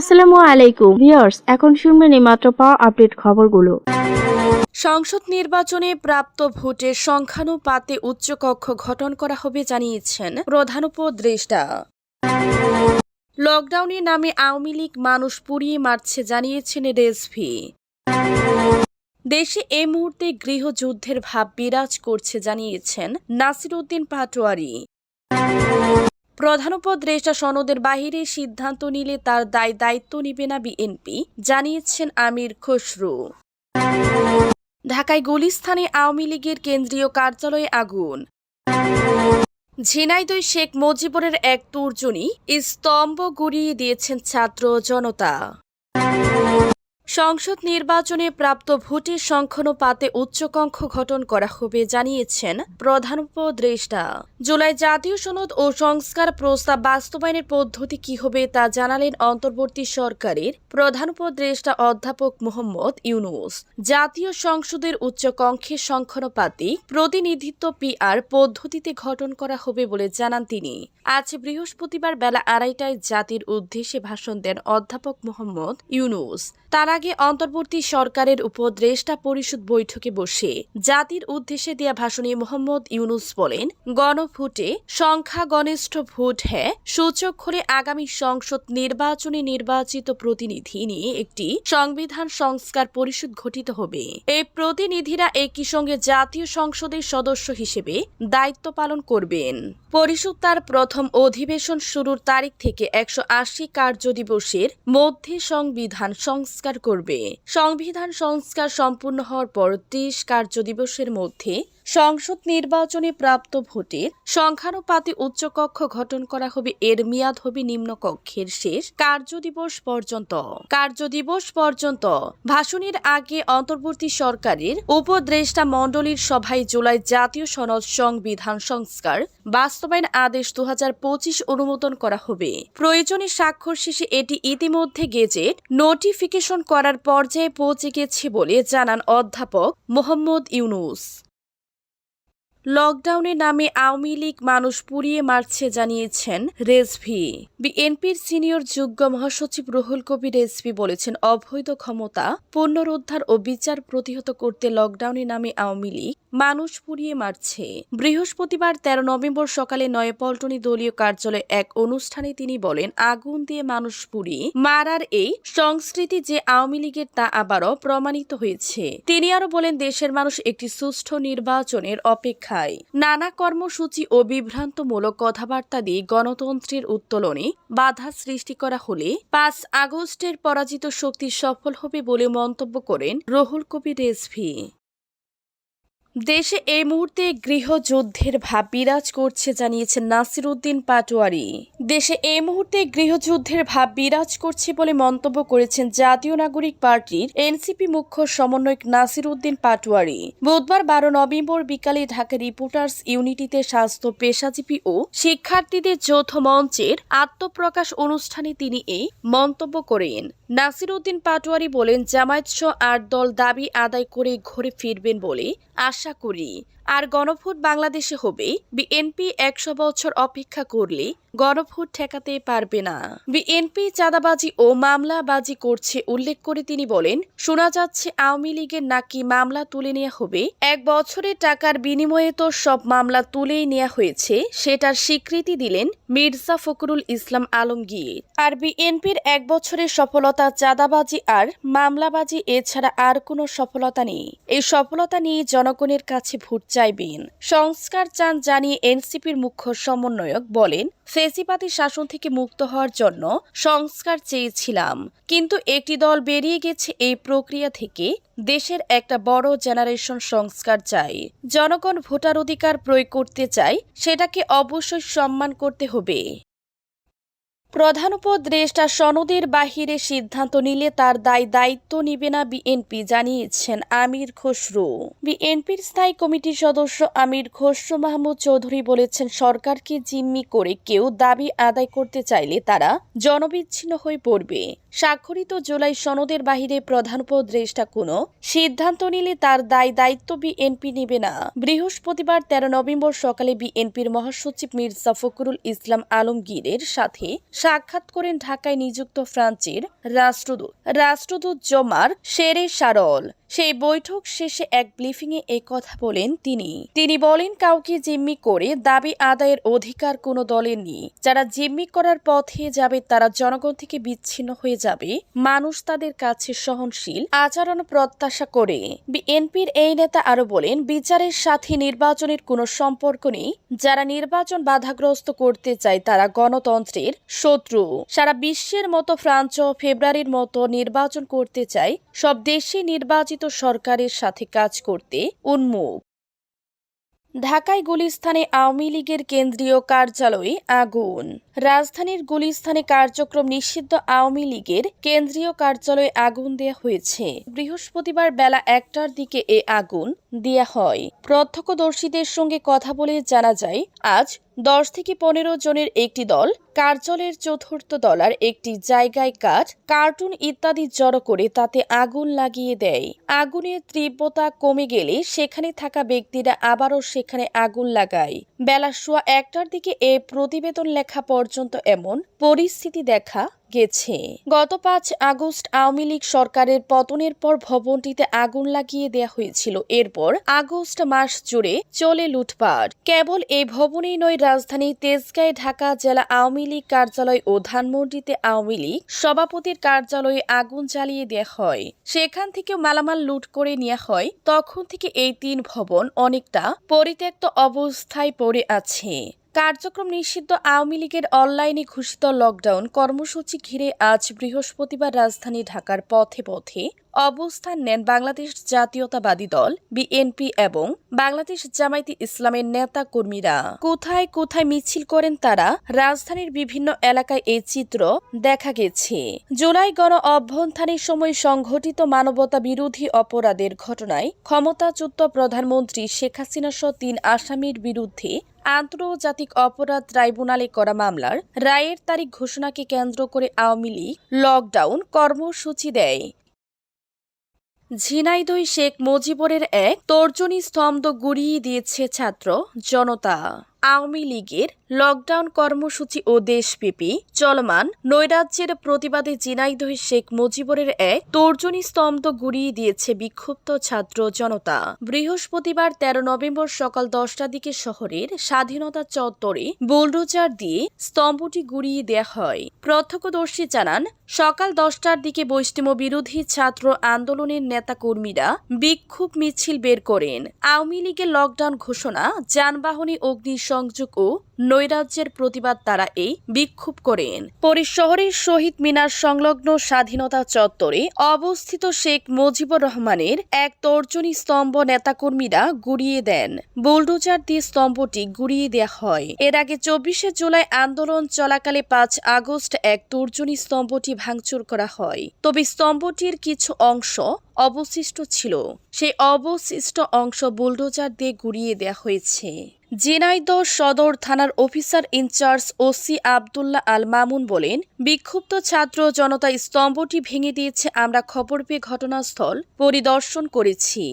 আসসালামু আলাইকুম। ভিউয়ার্স, এখন শুনবেন মাত্র পাওয়া আপডেট খবরগুলো। সংসদ নির্বাচনে প্রাপ্ত ভোটের সংখ্যানুপাতে উচ্চকক্ষ গঠন করা হবে জানিয়েছেন প্রধান উপদেষ্টা। লকডাউনের নামে আওয়ামী লীগ মানুষ পুড়িয়ে মারছে জানিয়েছেন রেজভি দেশে এই মুহূর্তে গৃহযুদ্ধের ভাব বিরাজ করছে জানিয়েছেন নাসিরউদ্দিন পাটোয়ারি। প্রধান উপদেষ্টা সনদের বাহিরে সিদ্ধান্ত নিলে তার দায় দায়িত্ব নিবে না বিএনপি, জানিয়েছেন আমির খসরু। ঢাকায় গুলিস্থানে আওয়ামী লীগের কেন্দ্রীয় কার্যালয়ে আগুন। ঝিনাইদই শেখ মুজিবুরের এক তর্জনী স্তম্ভ গুড়িয়ে দিয়েছেন ছাত্র জনতা। সংসদ নির্বাচনে প্রাপ্ত ভোটের সংখ্যানুপাতে উচ্চকঙ্খ গঠন করা হবে, জানিয়েছেন প্রধান উপদেষ্টা। জুলাই জাতীয় সনদ ও সংস্কার প্রস্তাব বাস্তবায়নের পদ্ধতি কি হবে তা জানালেন অন্তর্বর্তী সরকারের প্রধান উপদেষ্টা অধ্যাপক মোহাম্মদ ইউনুস। জাতীয় সংসদের উচ্চকঙ্খের সংখ্যানুপাতে প্রতিনিধিত্ব পিআর পদ্ধতিতে গঠন করা হবে বলে জানান তিনি। আজ বৃহস্পতিবার বেলা আড়াইটায় জাতির উদ্দেশ্যে ভাষণ দেন অধ্যাপক মোহাম্মদ ইউনুস। তার আগে অন্তর্বর্তী সরকারের উপদেষ্টা পরিষদ বৈঠকে বসে জাতির উদ্দেশ্যে দেয়া ভাষণে মোহাম্মদ ইউনুস বলেন, গণভোটে সংখ্যা গনিষ্ঠ ভোট হ্যাঁ সূচক হলে আগামী সংসদ নির্বাচনে নির্বাচিত প্রতিনিধি নিয়ে একটি সংবিধান সংস্কার পরিষদ গঠিত হবে। এই প্রতিনিধিরা একই সঙ্গে জাতীয় সংসদের সদস্য হিসেবে দায়িত্ব পালন করবেন। পরিষদ তার প্রথম অধিবেশন শুরুর তারিখ থেকে একশো আশি কার্যদিবসের মধ্যে সংবিধান সংস্কার করবে। সংবিধান সংস্কার সম্পূর্ণ হওয়ার পর ত্রিশ কার্যদিবসের মধ্যে সংসদ নির্বাচনে প্রাপ্ত ভোটের সংখ্যানুপাতে উচ্চকক্ষ গঠন করা হবে। এর মেয়াদ হবে নিম্নকক্ষের শেষ কার্যদিবস পর্যন্ত। কার্যদিবস পর্যন্ত ভাষণের আগে অন্তর্বর্তী সরকারের উপদেষ্টা মণ্ডলীর সভায় জুলাই জাতীয় সনদ সংবিধান সংস্কার বাস্তবায়ন আদেশ দু হাজার পঁচিশ অনুমোদন করা হবে। প্রয়োজনে স্বাক্ষর শেষে এটি ইতিমধ্যে গেজেট নোটিফিকেশন করার পর্যায়ে পৌঁছে গেছে বলে জানান অধ্যাপক মোহাম্মদ ইউনুস। লকডাউনের নামে আওয়ামী লীগ মানুষ পুড়িয়ে মারছে জানিয়েছেন রেজভি। বিএনপির সিনিয়র যুগ্ম মহাসচিব রুহুল কবির রেজভি বলেছেন, অবৈধ ক্ষমতা, পুনরুদ্ধার ও বিচার প্রতিহত করতে লকডাউনের নামে আওয়ামী লীগ মানুষ পুড়িয়ে মারছে। বৃহস্পতিবার তেরো নভেম্বর সকালে নয়াপল্টনী দলীয় কার্যালয়ে এক অনুষ্ঠানে তিনি বলেন, আগুন দিয়ে মানুষ পুড়িয়ে মারার এই সংস্কৃতি যে আওয়ামী লীগের তা আবারও প্রমাণিত হয়েছে। তিনি আরও বলেন, দেশের মানুষ একটি সুষ্ঠু নির্বাচনের অপেক্ষায় নানা কর্মসূচি ও বিভ্রান্তমূলক কথাবার্তা দিয়ে গণতন্ত্রের উত্তোলনে বাধা সৃষ্টি করা হলে পাঁচ আগস্টের পরাজিত শক্তি সফল হবে বলে মন্তব্য করেন রহুল কবির রেজভি দেশে এই মুহূর্তে গৃহযুদ্ধের ভাব বিরাজ করছে জানিয়েছেন নাসির উদ্দিন পাটোয়ারি। দেশে এই মুহূর্তে গৃহযুদ্ধের ভাব বিরাজ করছে বলে মন্তব্য করেছেন জাতীয় নাগরিক পার্টির এনসিপি মুখ্য সমন্বয়ক নাসির উদ্দিন পাটোয়ারি। বুধবার বারো নভেম্বর বিকালে ঢাকা রিপোর্টার্স ইউনিটিতে স্বাস্থ্য পেশাজীবী ও শিক্ষার্থীদের যৌথ মঞ্চের আত্মপ্রকাশ অনুষ্ঠানে তিনি এই মন্তব্য করেন। নাসির উদ্দিন পাটোয়ারি বলেন, জামায়াত সহ আট দল দাবি আদায় করে ঘরে ফিরবেন বলে আশা করি। আর গণভোট বাংলাদেশে হবে বিএনপি একশো বছর অপেক্ষা করলে গণভোট ঠেকাতে পারবে না। বিএনপি চাঁদাবাজি ও মামলাবাজি করছে উল্লেখ করে তিনি বলেন, শোনা যাচ্ছে আওয়ামী লীগের নাকি মামলা তুলে নেওয়া হবে। এক বছরের টাকার বিনিময়ে তো সব মামলা তুলেই নেওয়া হয়েছে, সেটার স্বীকৃতি দিলেন মির্জা ফখরুল ইসলাম আলমগীর। আর বিএনপির এক বছরের সফলতা চাঁদাবাজি আর মামলাবাজি, এছাড়া আর কোনো সফলতা নেই। এই সফলতা নিয়ে জনগণের কাছে ভোট চাইবেন। সংস্কার চান জানিয়ে এনসিপির মুখ্য সমন্বয়ক বলেন ফেসিপাতি শাসন থেকে মুক্ত হওয়ার জন্য সংস্কার চেয়েছিলাম। কিন্তু একটি দল বেরিয়ে গেছে এই প্রক্রিয়া থেকে, দেশের একটা বড় জেনারেশন সংস্কার চাই। জনগণ ভোটার অধিকার প্রয়োগ করতে চাই সেটাকে অবশ্যই সম্মান করতে হবে। প্রধান উপদেষ্টা সনদের বাহিরে সিদ্ধান্ত নিলে তার দায় দায়িত্ব নিবে না বিএনপি, জানিয়েছেন আমির খসরু। বিএনপির স্থায়ী কমিটির সদস্য আমির খসরু মাহমুদ চৌধুরী বলেছেন, সরকারকে জিম্মি করে কেউ দাবি আদায় করতে চাইলে তারা জনবিচ্ছিন্ন হয়ে পড়বে। স্বাক্ষরিত জুলাই সনদের বাহিরে প্রধান উপদেষ্টা কোনো সিদ্ধান্ত নিলে তার দায় দায়িত্ব বিএনপি নেবে না। বৃহস্পতিবার তেরো নভেম্বর সকালে বিএনপির মহাসচিব মির্জা ফখরুল ইসলাম আলমগীরের সাথে সাক্ষাৎ করেন ঢাকায় নিযুক্ত ফ্রান্সের রাষ্ট্রদূত। রাষ্ট্রদূত জমার শেরে সারল সেই বৈঠক শেষে এক ব্রিফিংয়ে এ কথা বলেন তিনি। তিনি বলেন, কাউকে জিম্মি করে দাবি আদায়ের অধিকার কোনো দলের নেই। যারা জিম্মি করার পথে যাবে, তারা জনগণ থেকে বিচ্ছিন্ন হয়ে যাবে, মানুষ তাদের কাছে সহনশীল, আচরণ প্রত্যাশা করে। বিএনপির এই নেতা আরও বলেন, বিচারের সাথে নির্বাচনের কোনো সম্পর্ক নেই। যারা নির্বাচন বাধাগ্রস্ত করতে চায়, তারা গণতন্ত্রের শত্রু। সারা বিশ্বের মতো ফ্রান্স ও ফেব্রুয়ারির মতো নির্বাচন করতে চায়, সব দেশে নির্বাচিত সরকারের সাথে কাজ করতে উন্মুখ। ঢাকায় গুলিস্থানে আওয়ামী লীগের কেন্দ্রীয় কার্যালয়ে আগুন। রাজধানীর গুলিস্থানে কার্যক্রম নিষিদ্ধ আওয়ামী লীগের কেন্দ্রীয় কার্যালয়ে আগুন দেয়া হয়েছে। বৃহস্পতিবার বেলা একটার দিকে এ আগুন দেয়া হয়। প্রত্যক্ষদর্শীদের সঙ্গে কথা বলে জানা যায়, আজ দশ থেকে পনেরো জনের একটি দল, কার্যালয়ের চতুর্থ দলার একটি জায়গায় কাঠ কার্টুন ইত্যাদি জড়ো করে তাতে আগুন লাগিয়ে দেয়। আগুনের তীব্রতা কমে গেলে সেখানে থাকা ব্যক্তিরা আবারও সেখানে আগুন লাগায়। বেলা সোয়া একটার দিকে এ প্রতিবেদন লেখা পর্যন্ত এমন, পরিস্থিতি দেখা গেছে। গত পাঁচ আগস্ট আওয়ামী লীগ সরকারের পতনের পর ভবনটিতে আগুন লাগিয়ে দেয়া হয়েছিল। এরপর আগস্ট মাস জুড়ে চলে লুটপাট। কেবল এই ভবনেই নয়, রাজধানী তেজগাঁয় ঢাকা জেলা আওয়ামী লীগ কার্যালয় ও ধানমন্ডিতে আওয়ামী লীগ সভাপতির কার্যালয়ে আগুন জ্বালিয়ে দেয়া হয়। সেখান থেকে মালামাল লুট করে নেওয়া হয়। তখন থেকে এই তিন ভবন অনেকটা পরিত্যক্ত অবস্থায় পড়ে আছে। কার্যক্রম নিষিদ্ধ আওয়ামী লীগের অনলাইনে ঘোষিত লকডাউন কর্মসূচি ঘিরে আজ বৃহস্পতিবার রাজধানী ঢাকার পথে পথে অবস্থান নেন বাংলাদেশ জাতীয়তাবাদী দল, বিএনপি এবং বাংলাদেশ জামায়াতে ইসলামের নেতা কর্মীরা কোথায় কোথায় মিছিল করেন তারা, রাজধানীর বিভিন্ন এলাকায় এই চিত্র দেখা গেছে। জুলাই গণ অভ্যন্থানের সময় সংঘটিত মানবতা বিরোধী অপরাধের ঘটনায় ক্ষমতাচ্যুত প্রধানমন্ত্রী শেখ হাসিনা সহ তিন আসামির বিরুদ্ধে আন্তর্জাতিক অপরাধ ট্রাইব্যুনালে করা মামলার রায়ের তারিখ ঘোষণাকে কেন্দ্র করে আওয়ামী লীগ লকডাউন কর্মসূচি দেয়। ঝিনাইদুই শেখ মুজিবরের এক তর্জনী স্তম্ভ গুড়িয়ে দিয়েছে ছাত্র জনতা। আওয়ামী লীগের লকডাউন কর্মসূচি ও দেশব্যাপী চলমান নৈরাজ্যের প্রতিবাদে ঝিনাইদহ শেখ মুজিবরের এক তর্জনী স্তম্ভ গুড়িয়ে দিয়েছে বিক্ষুব্ধ ছাত্র জনতা। বৃহস্পতিবার তেরো নভেম্বর সকাল দশটার দিকে শহরের স্বাধীনতা চত্বরে বুলডোজার দিয়ে স্তম্ভটি গুড়িয়ে দেয়া হয়। প্রত্যক্ষদর্শী জানান, সকাল দশটার দিকে বৈষ্ণব বিরোধী ছাত্র আন্দোলনের নেতাকর্মীরা বিক্ষোভ মিছিল বের করেন। আওয়ামী লীগের লকডাউন ঘোষণা, যানবাহনে অগ্নিসংযোগ ও নৈরাজ্যের প্রতিবাদ তারা এই বিক্ষোভ করেন। পরে শহরের শহীদ মিনার সংলগ্ন স্বাধীনতা চত্বরে অবস্থিত শেখ মুজিবুর রহমানের এক তর্জনী স্তম্ভ নেতাকর্মীরা গুড়িয়ে দেন। বুলডোজার দিয়ে স্তম্ভটি গুড়িয়ে দেওয়া হয়। এর আগে চব্বিশে জুলাই আন্দোলন চলাকালে পাঁচ আগস্ট এক তর্জনী স্তম্ভটি ভাঙচুর করা হয়। তবে স্তম্ভটির কিছু অংশ অবশিষ্ট ছিল। সেই অবশিষ্ট অংশ বুলডোজার দিয়ে গুড়িয়ে দেওয়া হয়েছে। ঝিনাইদহ সদর থানার officer in charge OC Abdullah Al Mamun বলেন, বিক্ষুব্ধ ছাত্র জনতা স্তম্ভটি ভেঙে দিয়েছে, আমরা খবর পেয়ে ঘটনাস্থল পরিদর্শন করেছি।